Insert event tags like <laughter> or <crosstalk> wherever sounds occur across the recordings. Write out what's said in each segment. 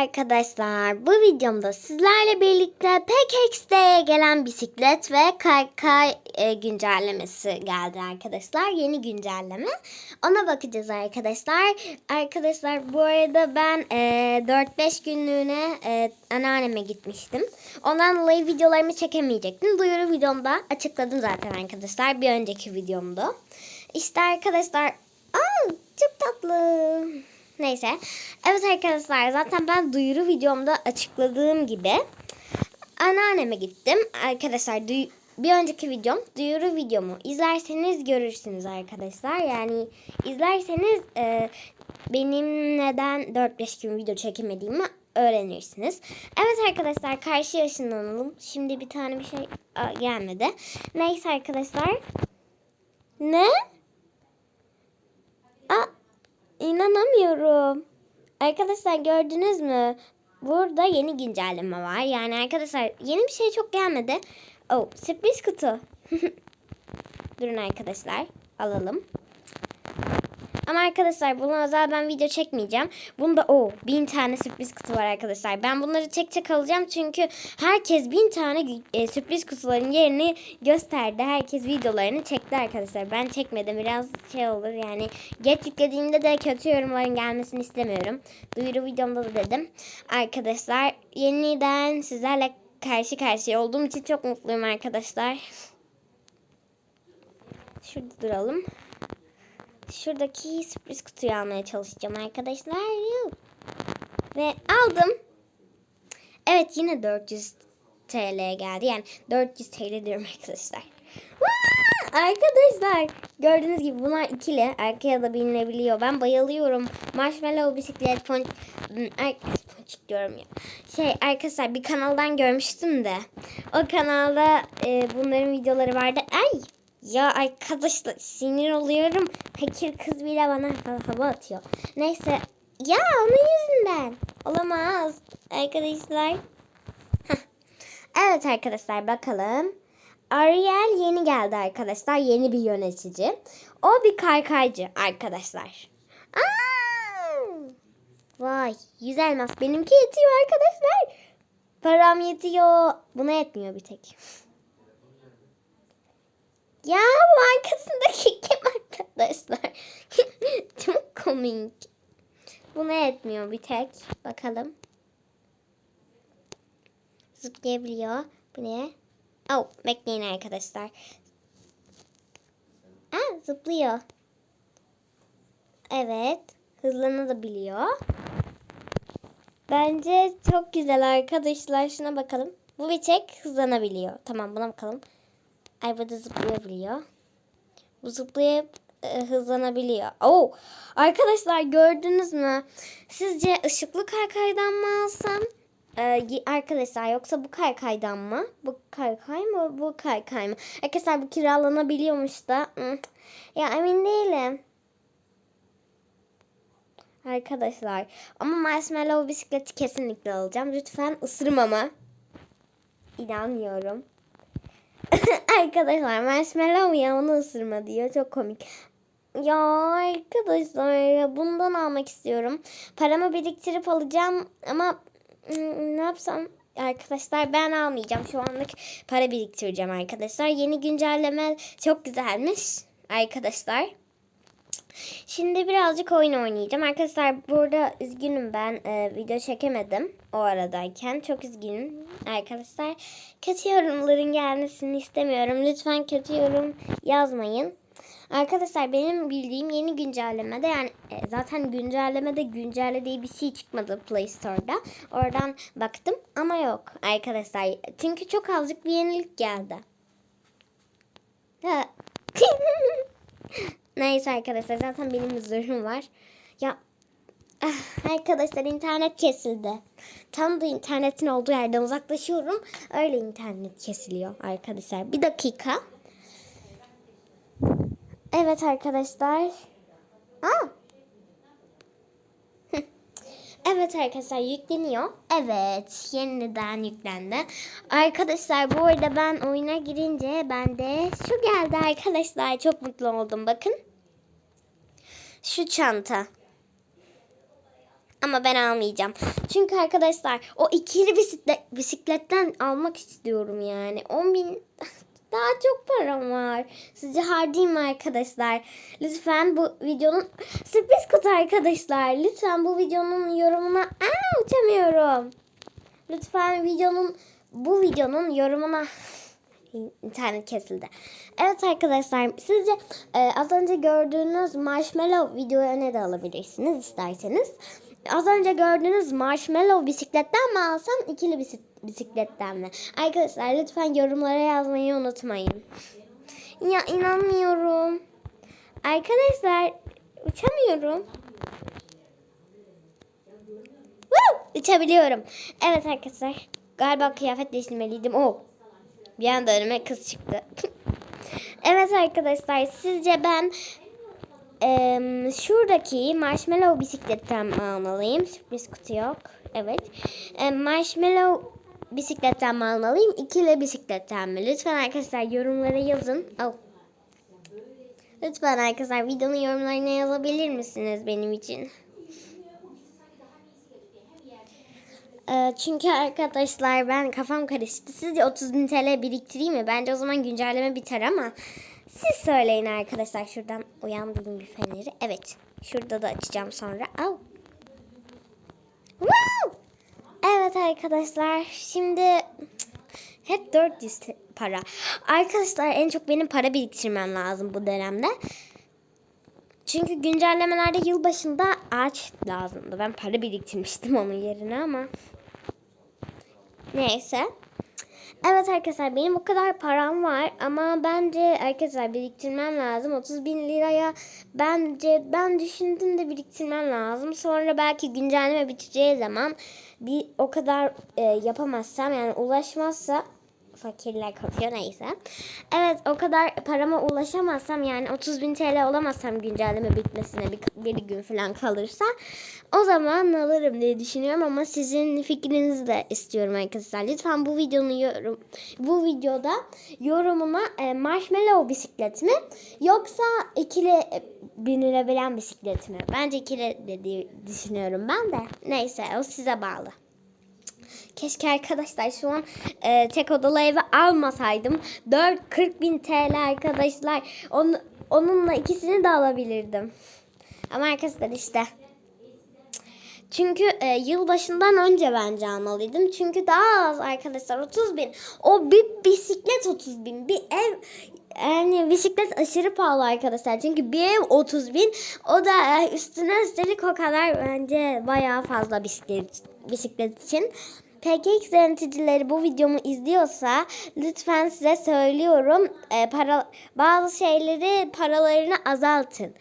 arkadaşlar. Bu videomda sizlerle birlikte PKX'de gelen bisiklet ve kaykay e, güncellemesi geldi arkadaşlar. Yeni güncelleme. Ona bakacağız arkadaşlar. Arkadaşlar bu arada ben e, 4-5 günlüğüne e, anneanneme gitmiştim. Ondan dolayı videolarımı çekemeyecektim. Duyuru videomda açıkladım zaten arkadaşlar. Bir önceki videomda. İşte arkadaşlar. Aa, çok tatlı. Neyse. Evet arkadaşlar zaten ben duyuru videomda açıkladığım gibi anneanneme gittim. Arkadaşlar bir önceki videom duyuru videomu izlerseniz görürsünüz arkadaşlar. Yani izlerseniz e, benim neden 4-5 gün video çekemediğimi öğrenirsiniz. Evet arkadaşlar karşı ışınlanalım. Şimdi bir tane bir şey gelmedi. Neyse arkadaşlar. Ne? Aa, İnanamıyorum. Arkadaşlar gördünüz mü? Burada yeni güncelleme var. Yani arkadaşlar yeni bir şey çok gelmedi. Oh, sürpriz kutu. <laughs> Durun arkadaşlar. Alalım. Ama arkadaşlar buna özel ben video çekmeyeceğim. Bunda o bin tane sürpriz kutu var arkadaşlar. Ben bunları tek tek alacağım çünkü herkes bin tane e, sürpriz kutuların yerini gösterdi. Herkes videolarını çekti arkadaşlar. Ben çekmedim. Biraz şey olur yani. Geç yüklediğimde de kötü yorumların gelmesini istemiyorum. Duyuru videomda da dedim. Arkadaşlar yeniden sizlerle karşı karşıya olduğum için çok mutluyum arkadaşlar. Şurada duralım şuradaki sürpriz kutuyu almaya çalışacağım arkadaşlar. Ve aldım. Evet yine 400 TL geldi. Yani 400 TL diyorum arkadaşlar. Arkadaşlar gördüğünüz gibi bunlar ikili. Arkaya da binilebiliyor. Ben bayılıyorum. Marshmallow bisiklet pon ponçik diyorum ya. Şey arkadaşlar bir kanaldan görmüştüm de. O kanalda e, bunların videoları vardı. Ay ya arkadaşlar sinir oluyorum. Fakir kız bile bana hava atıyor. Neyse. Ya onun yüzünden. Olamaz. Arkadaşlar. Heh. Evet arkadaşlar bakalım. Ariel yeni geldi arkadaşlar. Yeni bir yönetici. O bir kaykaycı arkadaşlar. Aa! Vay yüz elmas. Benimki yetiyor arkadaşlar. Param yetiyor. Buna yetmiyor bir tek. Ya bu arkasındaki <laughs> kim arkadaşlar? <laughs> Çok komik. Buna etmiyor bir tek. Bakalım. Zıplayabiliyor. Bu ne? Oh, bekleyin arkadaşlar. Aa, zıplıyor. Evet. Hızlanabiliyor. Bence çok güzel arkadaşlar. Şuna bakalım. Bu bir tek hızlanabiliyor. Tamam buna bakalım. Ay bu da zıplayabiliyor. Bu zıplayıp e, hızlanabiliyor. Oo, arkadaşlar gördünüz mü? Sizce ışıklı kaykaydan mı alsam? Ee, arkadaşlar yoksa bu kaykaydan mı? Bu kaykay mı? Bu kaykay mı? Arkadaşlar bu kiralanabiliyormuş da. Ya emin değilim. Arkadaşlar ama marshmallow bisikleti kesinlikle alacağım. Lütfen ısırmama. İnanmıyorum. <laughs> arkadaşlar marshmallow ya onu ısırma diyor. Çok komik. Ya arkadaşlar bundan almak istiyorum. Paramı biriktirip alacağım ama ne yapsam? Arkadaşlar ben almayacağım. Şu anlık para biriktireceğim arkadaşlar. Yeni güncelleme çok güzelmiş arkadaşlar. Şimdi birazcık oyun oynayacağım. Arkadaşlar burada üzgünüm ben e, video çekemedim o aradayken. Çok üzgünüm arkadaşlar. Kötü yorumların gelmesini istemiyorum. Lütfen kötü yorum yazmayın. Arkadaşlar benim bildiğim yeni güncellemede yani e, zaten güncellemede güncelle diye bir şey çıkmadı Play Store'da. Oradan baktım ama yok arkadaşlar. Çünkü çok azıcık bir yenilik geldi. <laughs> Neyse arkadaşlar zaten benim zırhım var. Ya ah, arkadaşlar internet kesildi. Tam da internetin olduğu yerden uzaklaşıyorum. Öyle internet kesiliyor arkadaşlar. Bir dakika. Evet arkadaşlar. Aa. Evet arkadaşlar yükleniyor. Evet yeniden yüklendi. Arkadaşlar bu arada ben oyuna girince bende şu geldi arkadaşlar. Çok mutlu oldum bakın. Şu çanta. Ama ben almayacağım. Çünkü arkadaşlar o ikili bisiklet, bisikletten almak istiyorum yani. 10 bin <laughs> daha çok param var. Sizce harcayayım arkadaşlar? Lütfen bu videonun sürpriz kutu arkadaşlar. Lütfen bu videonun yorumuna Aa, uçamıyorum. Lütfen videonun bu videonun yorumuna internet kesildi. Evet arkadaşlar sizce e, az önce gördüğünüz marshmallow videoya ne de alabilirsiniz isterseniz. Az önce gördüğünüz marshmallow bisikletten mi alsam ikili bisik- bisikletten mi? Arkadaşlar lütfen yorumlara yazmayı unutmayın. Ya inanmıyorum. Arkadaşlar uçamıyorum. Woo! Uçabiliyorum. Evet arkadaşlar. Galiba kıyafet değiştirmeliydim. Oh. Bir anda önüme kız çıktı. evet arkadaşlar sizce ben em, şuradaki marshmallow bisikletten mi almalıyım? Sürpriz kutu yok. Evet. Em, marshmallow bisikletten mi almalıyım? İkili bisikletten mi? Lütfen arkadaşlar yorumlara yazın. Al. Lütfen arkadaşlar videonun yorumlarına yazabilir misiniz benim için? Ee, çünkü arkadaşlar ben kafam karıştı. Sizce 30 bin TL biriktireyim mi? Bence o zaman güncelleme biter ama siz söyleyin arkadaşlar. Şuradan uyandırayım bir feneri. Evet. Şurada da açacağım sonra. Au. Wow! Evet arkadaşlar. Şimdi hep 400 te- para. Arkadaşlar en çok benim para biriktirmem lazım bu dönemde. Çünkü güncellemelerde yılbaşında ağaç lazımdı. Ben para biriktirmiştim onun yerine ama. Neyse. Evet arkadaşlar benim o kadar param var ama bence arkadaşlar biriktirmem lazım. 30 bin liraya bence ben düşündüm de biriktirmem lazım. Sonra belki güncelleme biteceği zaman bir o kadar e, yapamazsam yani ulaşmazsa fakirler kapıyor neyse. Evet o kadar parama ulaşamazsam yani 30 bin TL olamazsam güncelleme bitmesine bir, bir gün falan kalırsa o zaman alırım diye düşünüyorum ama sizin fikrinizi de istiyorum arkadaşlar. Lütfen bu videonun yorum bu videoda yorumuna e, marshmallow bisiklet mi yoksa ikili e, binilebilen bisiklet mi? Bence ikili dediği düşünüyorum ben de. Neyse o size bağlı. Keşke arkadaşlar şu an e, tek odalı evi almasaydım. 4 40 bin TL arkadaşlar. Onu, onunla ikisini de alabilirdim. Ama arkadaşlar işte. Çünkü e, yılbaşından önce bence almalıydım. Çünkü daha az arkadaşlar 30 bin. O bir bisiklet 30 bin. Bir ev yani bisiklet aşırı pahalı arkadaşlar. Çünkü bir ev 30 bin. O da e, üstüne üstelik o kadar bence bayağı fazla bisiklet, bisiklet için. PKX yöneticileri bu videomu izliyorsa lütfen size söylüyorum e, para bazı şeyleri paralarını azaltın.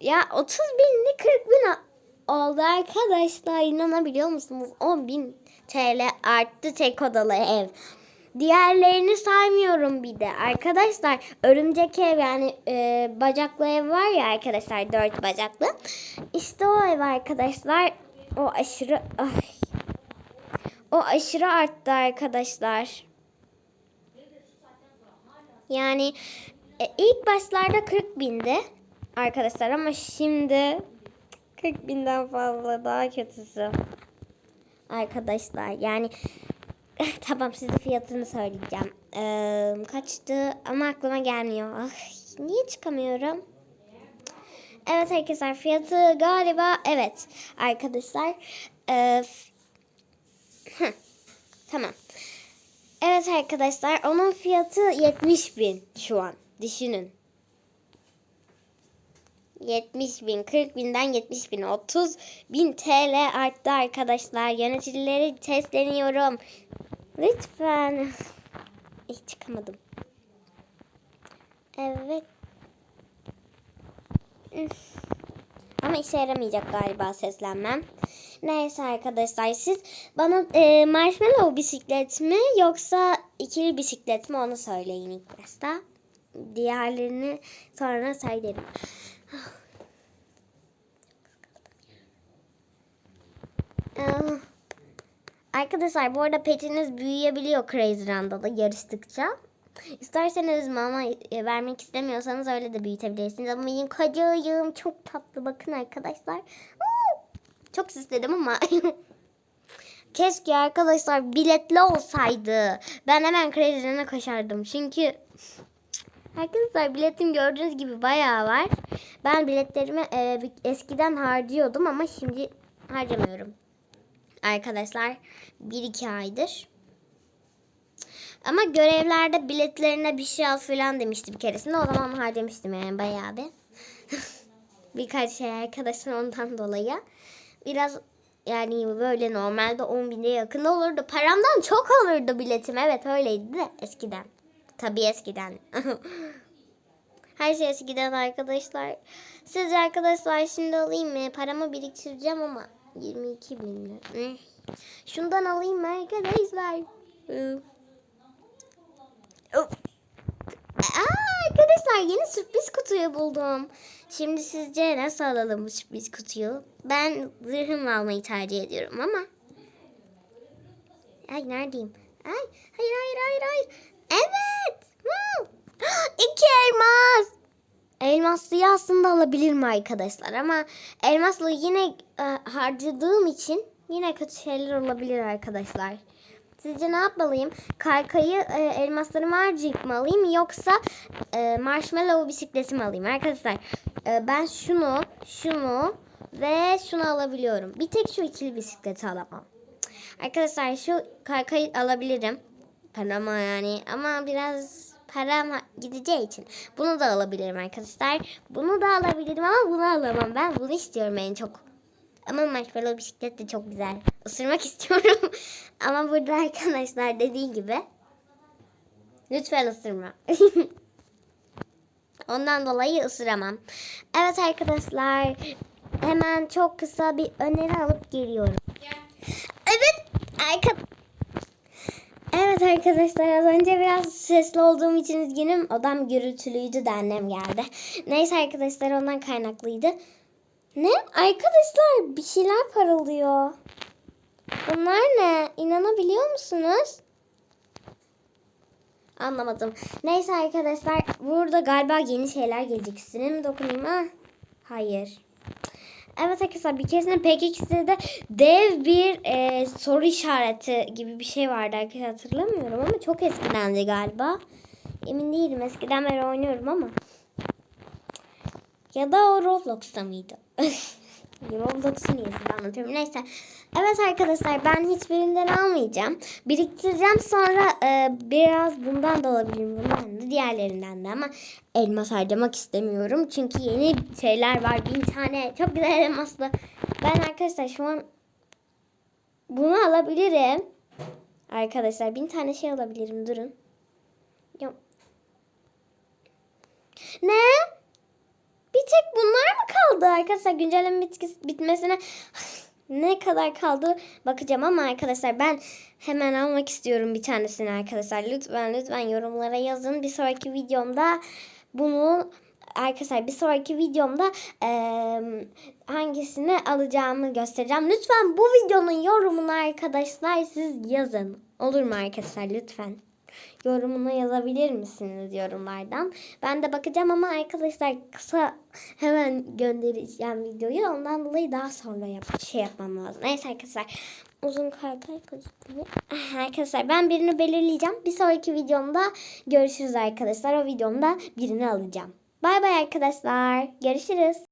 Ya 30 binli 40 bin oldu arkadaşlar inanabiliyor musunuz? 10 bin TL arttı tek odalı ev. Diğerlerini saymıyorum bir de. Arkadaşlar örümcek ev yani e, bacaklı ev var ya arkadaşlar dört bacaklı. İşte o ev arkadaşlar. O aşırı ay, o aşırı arttı arkadaşlar. Yani e, ilk başlarda 40 bindi arkadaşlar ama şimdi 40 binden fazla daha kötüsü. Arkadaşlar yani <laughs> tamam size fiyatını söyleyeceğim. Ee, kaçtı ama aklıma gelmiyor. Ah, niye çıkamıyorum? Evet arkadaşlar fiyatı galiba evet arkadaşlar. Ee, tamam. Evet arkadaşlar onun fiyatı 70 bin şu an. Düşünün. 70 bin, 40 binden 70 bin, 30 bin TL arttı arkadaşlar. Yöneticileri testleniyorum. Lütfen. Hiç çıkamadım. Evet. Ama işe yaramayacak galiba seslenmem. Neyse arkadaşlar siz bana e, marshmallow bisiklet mi yoksa ikili bisiklet mi onu söyleyin ilk başta. Diğerlerini sonra söylerim. Ah. Arkadaşlar bu arada petiniz büyüyebiliyor Crazy Run'da da yarıştıkça. İsterseniz mama e, vermek istemiyorsanız öyle de büyütebilirsiniz. Ama benim kocayım çok tatlı bakın arkadaşlar. Çok istedim ama <laughs> keşke arkadaşlar biletli olsaydı. Ben hemen kredilerine koşardım. Çünkü arkadaşlar biletim gördüğünüz gibi bayağı var. Ben biletlerimi e, eskiden harcıyordum ama şimdi harcamıyorum. Arkadaşlar 1-2 aydır. Ama görevlerde biletlerine bir şey al falan demişti bir keresinde. O zaman harcamıştım yani bayağı bir. <laughs> Birkaç şey arkadaşlar ondan dolayı. Biraz yani böyle normalde 10 bine yakın olurdu. Paramdan çok olurdu biletim. Evet öyleydi de eskiden. Tabii eskiden. <laughs> Her şey eskiden arkadaşlar. Sizce arkadaşlar şimdi alayım mı? Paramı biriktireceğim ama 22 bin lira. Hı. Şundan alayım mı arkadaşlar? Aa, arkadaşlar yeni sürpriz kutuyu buldum. Şimdi sizce nasıl alalım bu sürpriz kutuyu? Ben zırhımla almayı tercih ediyorum ama. Ay neredeyim? Ay hayır hayır hayır hayır. Evet. <gasps> İki elmas. Elmaslıyı aslında alabilirim arkadaşlar ama elmaslı yine e, harcadığım için yine kötü şeyler olabilir arkadaşlar. Sizce ne yapmalıyım? Kaykayı e, elmaslarımı harcayıp mı alayım yoksa e, marshmallow bisikleti mi alayım? Arkadaşlar e, ben şunu, şunu ve şunu alabiliyorum. Bir tek şu ikili bisikleti alamam. Arkadaşlar şu kaykayı alabilirim. Parama yani ama biraz param gideceği için bunu da alabilirim arkadaşlar. Bunu da alabilirim ama bunu alamam. Ben bunu istiyorum en çok. Ama marshmallow bisiklet de çok güzel. Isırmak <laughs> istiyorum. Ama burada arkadaşlar dediği gibi lütfen ısırma. <laughs> Ondan dolayı ısıramam. Evet arkadaşlar hemen çok kısa bir öneri alıp geliyorum. Evet arka Evet arkadaşlar az önce biraz sesli olduğum için üzgünüm. Odam gürültülüydü de annem geldi. Neyse arkadaşlar ondan kaynaklıydı. Ne? Arkadaşlar bir şeyler parıldıyor. Bunlar ne? İnanabiliyor musunuz? Anlamadım. Neyse arkadaşlar burada galiba yeni şeyler gelecek. Üstüne mi dokunayım ha? Hayır. Evet arkadaşlar bir keresinde PKX'de de dev bir e, soru işareti gibi bir şey vardı arkadaşlar hatırlamıyorum ama çok eskidendi galiba. Emin değilim eskiden beri oynuyorum ama. Ya da o Roblox'ta mıydı? <laughs> Roblox'u niye size anlatıyorum. Neyse. Evet arkadaşlar ben hiçbirinden almayacağım. Biriktireceğim sonra e, biraz bundan da alabilirim. Bundan da diğerlerinden de ama elmas harcamak istemiyorum. Çünkü yeni şeyler var. Bin tane çok güzel elmaslı. Ben arkadaşlar şu an bunu alabilirim. Arkadaşlar bin tane şey alabilirim. Durun. Yok. Ne? Tek bunlar mı kaldı arkadaşlar? Güncelleme bitkisi bitmesine <sighs> ne kadar kaldı bakacağım ama arkadaşlar ben hemen almak istiyorum bir tanesini arkadaşlar. Lütfen lütfen yorumlara yazın. Bir sonraki videomda bunu arkadaşlar bir sonraki videomda eee, hangisini alacağımı göstereceğim. Lütfen bu videonun yorumunu arkadaşlar siz yazın. Olur mu arkadaşlar lütfen? Yorumuna yazabilir misiniz yorumlardan? Ben de bakacağım ama arkadaşlar kısa hemen göndereceğim videoyu. Ondan dolayı daha sonra yap şey yapmam lazım. Neyse arkadaşlar uzun kostümü. Ah, Arkadaşlar ben birini belirleyeceğim. Bir sonraki videomda görüşürüz arkadaşlar. O videomda birini alacağım. Bay bay arkadaşlar. Görüşürüz.